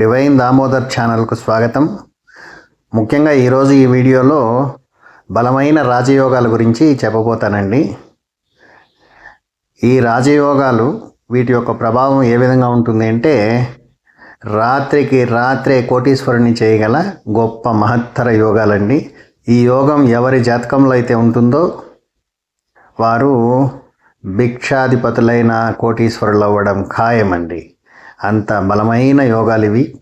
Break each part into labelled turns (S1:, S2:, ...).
S1: Divine Damodar ఛానల్కు స్వాగతం. ముఖ్యంగా ఈరోజు ఈ వీడియోలో బలమైన రాజయోగాల గురించి చెప్పబోతానండి. ఈ రాజయోగాలు వీటి యొక్క ప్రభావం ఏ విధంగా ఉంటుంది అంటే రాత్రికి రాత్రే కోటీశ్వరుని చేయగల గొప్ప మహత్తర యోగాలండి. ఈ యోగం ఎవరి జాతకంలో అయితే ఉంటుందో వారు భిక్షాధిపతులైన కోటీశ్వరులు అవ్వడం ఖాయమండి. అంత బలమైన యోగాలు ఇవి.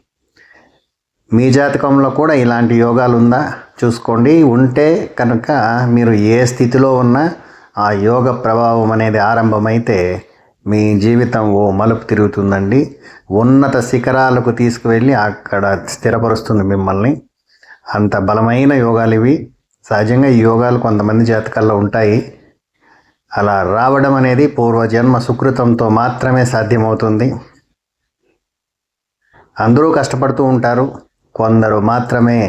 S1: మీ జాతకంలో కూడా ఇలాంటి యోగాలు ఉందా? చూసుకోండి. ఉంటే కనుక మీరు ఏ స్థితిలో ఉన్నా ఆ యోగ ప్రభావం అనేది ఆరంభమైతే మీ జీవితం ఓ మలుపు తిరుగుతుందండి. ఉన్నత శిఖరాలకు తీసుకువెళ్ళి అక్కడ స్థిరపరుస్తుంది మిమ్మల్ని. అంత బలమైన యోగాలు ఇవి. సహజంగా ఈ యోగాలు కొంతమంది జాతకాల్లో ఉంటాయి. అలా రావడం అనేది పూర్వజన్మ సుకృతంతో మాత్రమే సాధ్యమవుతుంది. అందరూ కష్టపడుతూ ఉంటారు. కొందరు మాత్రమే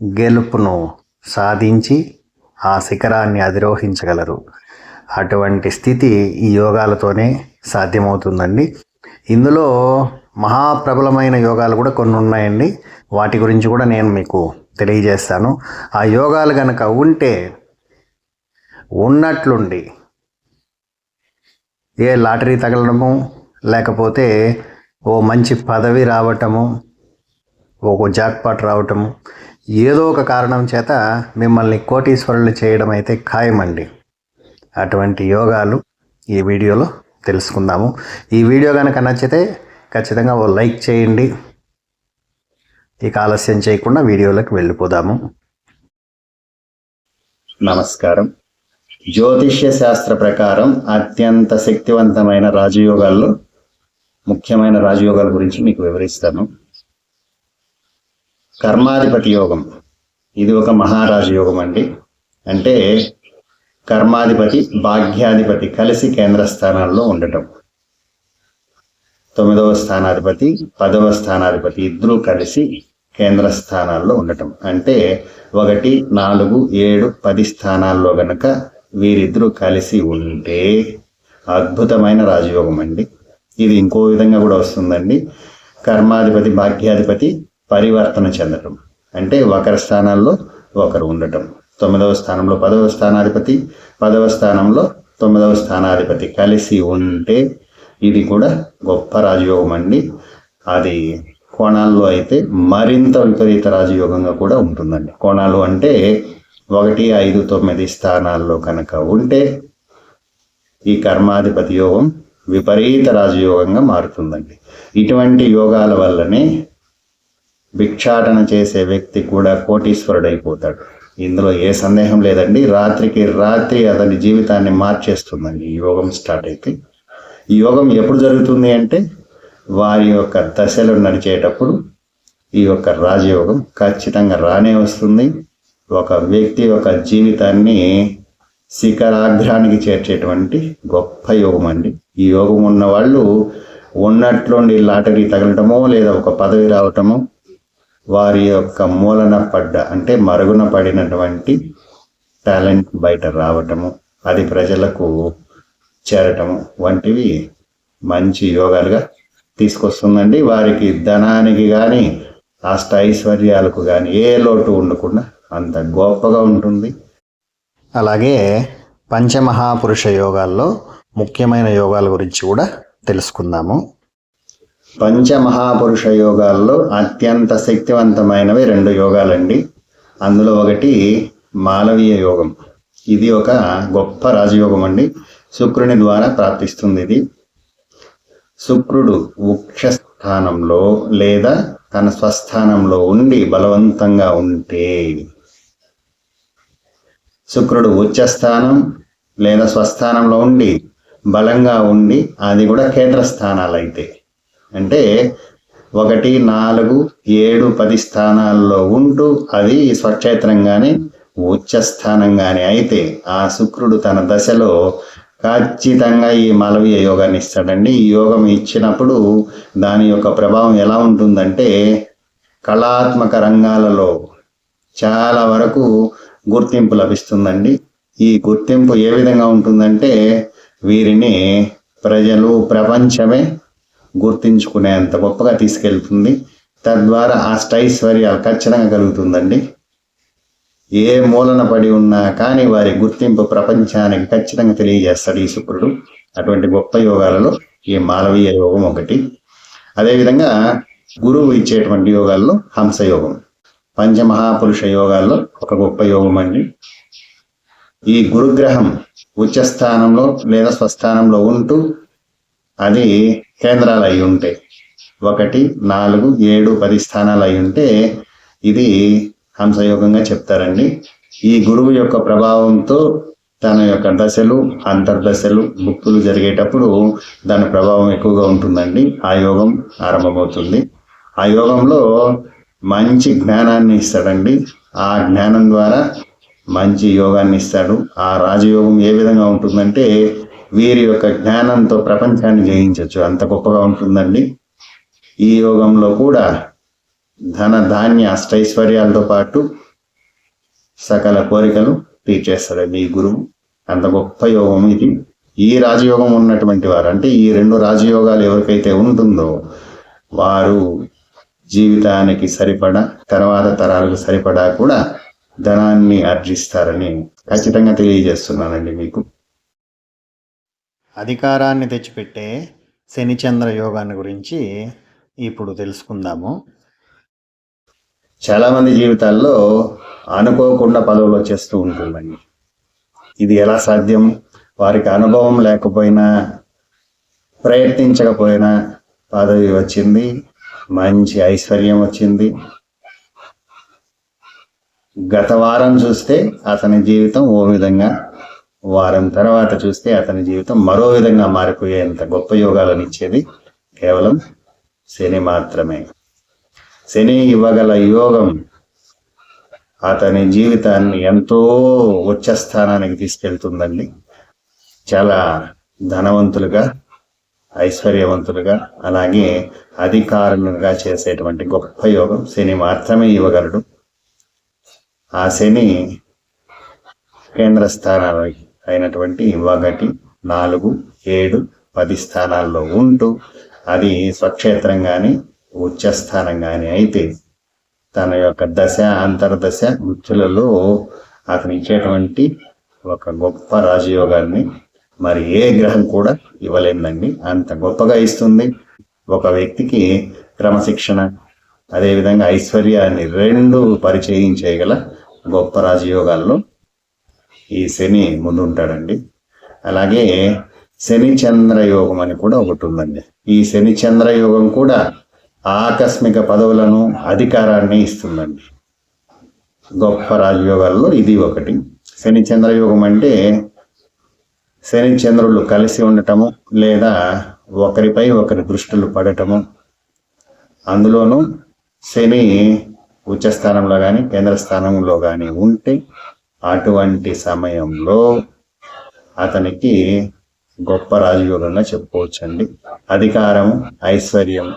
S1: గెలుపును సాధించి ఆ శిఖరాన్ని అధిరోహించగలరు. అటువంటి స్థితి ఈ యోగాలతోనే సాధ్యమవుతుందండి. ఇందులో మహాప్రబలమైన యోగాలు కూడా కొన్ని ఉన్నాయండి వాటి గురించి కూడా నేను మీకు తెలియజేస్తాను. ఆ యోగాలు కనుక ఉంటే ఉన్నట్లుండి ఏ లాటరీ తగలడము లేకపోతే ఓ మంచి పదవి రావటము ఒక జాక్పాట్ రావటము ఏదో ఒక కారణం చేత మిమ్మల్ని కోటీశ్వరులు చేయడం అయితే ఖాయమండి. అటువంటి యోగాలు ఈ వీడియోలో తెలుసుకుందాము. ఈ వీడియో కనుక నచ్చితే ఖచ్చితంగా ఓ లైక్ చేయండి. ఇక ఆలస్యం చేయకుండా వీడియోలోకి వెళ్ళిపోదాము.
S2: నమస్కారం. జ్యోతిష్య శాస్త్ర ప్రకారం అత్యంత శక్తివంతమైన రాజయోగాల్లో ముఖ్యమైన రాజయోగాల గురించి మీకు వివరిస్తాను. కర్మాధిపతి యోగం. ఇది ఒక మహారాజయోగం అండి. అంటే కర్మాధిపతి భాగ్యాధిపతి కలిసి కేంద్ర స్థానాల్లో ఉండటం. తొమ్మిదవ స్థానాధిపతి పదవ స్థానాధిపతి ఇద్దరూ కలిసి కేంద్ర స్థానాల్లో ఉండటం. అంటే ఒకటి నాలుగు ఏడు పది స్థానాల్లో గనక వీరిద్దరూ కలిసి ఉంటే అద్భుతమైన రాజయోగం అండి. ఇది ఇంకో విధంగా కూడా వస్తుందండి. కర్మాధిపతి భాగ్యాధిపతి పరివర్తన చెందటం. అంటే ఒకరి స్థానాల్లో ఒకరు ఉండటం. తొమ్మిదవ స్థానంలో పదవ స్థానాధిపతి పదవ స్థానంలో తొమ్మిదవ స్థానాధిపతి కలిసి ఉంటే ఇది కూడా గొప్ప రాజయోగం అండి. అది కోణాల్లో అయితే మరింత విపరీత రాజయోగంగా కూడా ఉంటుందండి. కోణాలు అంటే ఒకటి ఐదు తొమ్మిది స్థానాల్లో కనుక ఉంటే ఈ కర్మాధిపతి యోగం విపరీత రాజయోగంగా మారుతుందండి. ఇటువంటి యోగాల వల్లనే భిక్షాటన చేసే వ్యక్తి కూడా కోటీశ్వరుడైపోతాడు. ఇందులో ఏ సందేహం లేదండి. రాత్రికి రాత్రి అతని జీవితాన్ని మార్చేస్తుందండి. ఈ యోగం స్టార్ట్ అయితే ఈ యోగం ఎప్పుడు జరుగుతుంది అంటే వారి యొక్క దశలు నడిచేటప్పుడు ఈ యొక్క రాజయోగం ఖచ్చితంగా రానే వస్తుంది. ఒక వ్యక్తి యొక్క జీవితాన్ని శిఖరాగ్రానికి చేర్చేటువంటి గొప్ప యోగం అండి. ఈ యోగం ఉన్న వాళ్ళు ఉన్నట్లుండి లాటరీ తగలటమో లేదా ఒక పదవి రావటమో వారి యొక్క మూలన పడ్డ అంటే మరుగున పడినటువంటి టాలెంట్ బయట రావటము అది ప్రజలకు చేరటము వంటివి మంచి యోగాలుగా తీసుకొస్తుందండి. వారికి ధనానికి కానీ అష్ట ఐశ్వర్యాలకు కానీ ఏ లోటు ఉండకుండా అంత గొప్పగా ఉంటుంది.
S1: అలాగే పంచమహాపురుష యోగాల్లో ముఖ్యమైన యోగాల గురించి కూడా తెలుసుకుందాము.
S2: పంచమహాపురుష యోగాల్లో అత్యంత శక్తివంతమైనవి రెండు యోగాలండి. అందులో ఒకటి మాలవీయ యోగం. ఇది ఒక గొప్ప రాజయోగం అండి శుక్రుని ద్వారా ప్రాప్తిస్తుంది ఇది. శుక్రుడు వృక్షస్థానంలో లేదా తన స్వస్థానంలో ఉండి బలవంతంగా ఉంటే శుక్రుడు ఉచ్చస్థానం లేదా స్వస్థానంలో ఉండి బలంగా ఉండి అది కూడా కేంద్ర స్థానాలు అయితే అంటే ఒకటి నాలుగు ఏడు పది స్థానాల్లో ఉంటూ అది స్వక్షేత్రంగానే ఉచ్చస్థానంగానే అయితే ఆ శుక్రుడు తన దశలో ఖచ్చితంగా ఈ మాలవీయ యోగాన్ని ఇస్తాడండి. ఈ యోగం ఇచ్చినప్పుడు దాని యొక్క ప్రభావం ఎలా ఉంటుందంటే కళాత్మక రంగాలలో చాలా వరకు గుర్తింపు లభిస్తుందండి. ఈ గుర్తింపు ఏ విధంగా ఉంటుందంటే వీరిని ప్రజలు ప్రపంచమే గుర్తించుకునేంత గొప్పగా తీసుకెళ్తుంది. తద్వారా అష్టైశ్వర్యాలు ఖచ్చితంగా కలుగుతుందండి. ఏ మూలన పడి ఉన్నా కానీ వారి గుర్తింపు ప్రపంచానికి ఖచ్చితంగా తెలియజేస్తాడు ఈ శుక్రుడు. అటువంటి గొప్ప యోగాలలో ఈ మాలవీయ యోగం ఒకటి. అదేవిధంగా గురువు ఇచ్చేటువంటి యోగాల్లో హంస యోగం పంచమహాపురుష యోగాల్లో ఒక గొప్ప యోగం అండి. ఈ గురుగ్రహం ఉచ్చస్థానంలో లేదా స్వస్థానంలో ఉంటూ అది కేంద్రాలు అయి ఉంటాయి ఒకటి నాలుగు ఏడు పది స్థానాలు అయి ఉంటే ఇది హంసయోగంగా చెప్తారండి. ఈ గురువు యొక్క ప్రభావంతో తన యొక్క దశలు అంతర్దశలు గుప్తులు జరిగేటప్పుడు దాని ప్రభావం ఎక్కువగా ఉంటుందండి. ఆ యోగం ఆరంభమవుతుంది. ఆ యోగంలో మంచి జ్ఞానాన్ని ఇస్తాడండి. ఆ జ్ఞానం ద్వారా మంచి యోగాన్ని ఇస్తాడు ఆ రాజయోగం ఏ విధంగా ఉంటుందంటే వీరి యొక్క జ్ఞానంతో ప్రపంచాన్ని జయించవచ్చు అంత గొప్పగా ఉంటుందండి. ఈ యోగంలో కూడా ధన ధాన్య అష్టైశ్వర్యాలతో పాటు సకల కోరికలు తీర్చేస్తాడండి ఈ గురువు. అంత గొప్ప యోగం ఇది. ఈ రాజయోగం ఉన్నటువంటి వారు అంటే ఈ రెండు రాజయోగాలు ఎవరికైతే ఉంటుందో వారు జీవితానికి సరిపడా తర్వాత తరాలకు సరిపడా కూడా ధనాన్ని ఆర్జిస్తారని ఖచ్చితంగా తెలియజేస్తున్నానండి మీకు.
S1: అధికారాన్ని తెచ్చిపెట్టే శనిచంద్ర యోగాన్ని గురించి ఇప్పుడు తెలుసుకుందాము.
S2: చాలా మంది జీవితాల్లో అనుకోకుండా పదవులు వచ్చేస్తూ ఉంటుందండి. ఇది ఎలా సాధ్యం? వారికి అనుభవం లేకపోయినా ప్రయత్నించకపోయినా పదవి వచ్చింది మంచి ఐశ్వర్యం వచ్చింది గత వారం చూస్తే అతని జీవితం ఓ విధంగా వారం తర్వాత చూస్తే అతని జీవితం మరో విధంగా మారిపోయేంత గొప్ప యోగాలను ఇచ్చేది కేవలం శని మాత్రమే. శని ఇవ్వగల యోగం అతని జీవితాన్ని ఎంతో ఉచ్చ స్థానానికి తీసుకెళ్తుందండి. చాలా ధనవంతులుగా ఐశ్వర్యవంతులుగా అలాగే అధికారులుగా చేసేటువంటి గొప్ప యోగం శని మాత్రమే ఇవ్వగలడు. ఆ శని కేంద్ర స్థానాలు అయినటువంటి ఒకటి నాలుగు ఏడు పది స్థానాల్లో ఉంటూ అది స్వక్షేత్రం కానీ ఉచ్చస్థానం కానీ అయితే తన యొక్క దశ అంతర్దశ గుచ్చులలో అతను ఇచ్చేటువంటి ఒక గొప్ప రాజయోగాన్ని మరి ఏ గ్రహం కూడా ఇవ్వలేదండి. అంత గొప్పగా ఇస్తుంది. ఒక వ్యక్తికి క్రమశిక్షణ అదేవిధంగా ఐశ్వర్యాన్ని రెండు పరిచయం చేయగల గొప్ప రాజయోగాల్లో ఈ శని ముందుంటాడండి. అలాగే శని చంద్ర యోగం అని కూడా ఒకటి ఉందండి ఈ శని చంద్ర యోగం కూడా ఆకస్మిక పదవులను అధికారాన్ని ఇస్తుందండి. గొప్ప రాజయోగాల్లో ఇది ఒకటి. శని చంద్ర యోగం అంటే శని చంద్రులు కలిసి ఉండటము లేదా ఒకరిపై ఒకరి దృష్టిలు పడటము. అందులోనూ శని ఉచ్చ స్థానంలో కానీ కేంద్ర స్థానంలో కానీ ఉంటే అటువంటి సమయంలో అతనికి గొప్ప రాజయోగంగా చెప్పుకోవచ్చండి. అధికారం ఐశ్వర్యం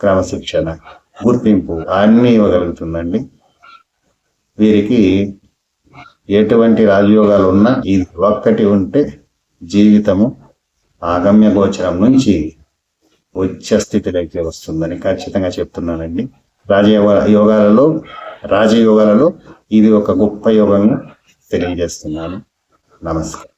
S2: క్రమశిక్షణ గుర్తింపు అన్నీ ఇవ్వగలుగుతుందండి. వీరికి ఎటువంటి రాజయోగాలు ఉన్నా ఇది ఒక్కటి ఉంటే జీవితము ఆగమ్య గోచరం నుంచి ఉచ్చ స్థితిలోకి వస్తుందని ఖచ్చితంగా చెప్తున్నానండి. రాజయోగ యోగాలలో రాజయోగాలలో ఇది ఒక గొప్ప యోగంగా తెలియజేస్తున్నాను. నమస్కారం.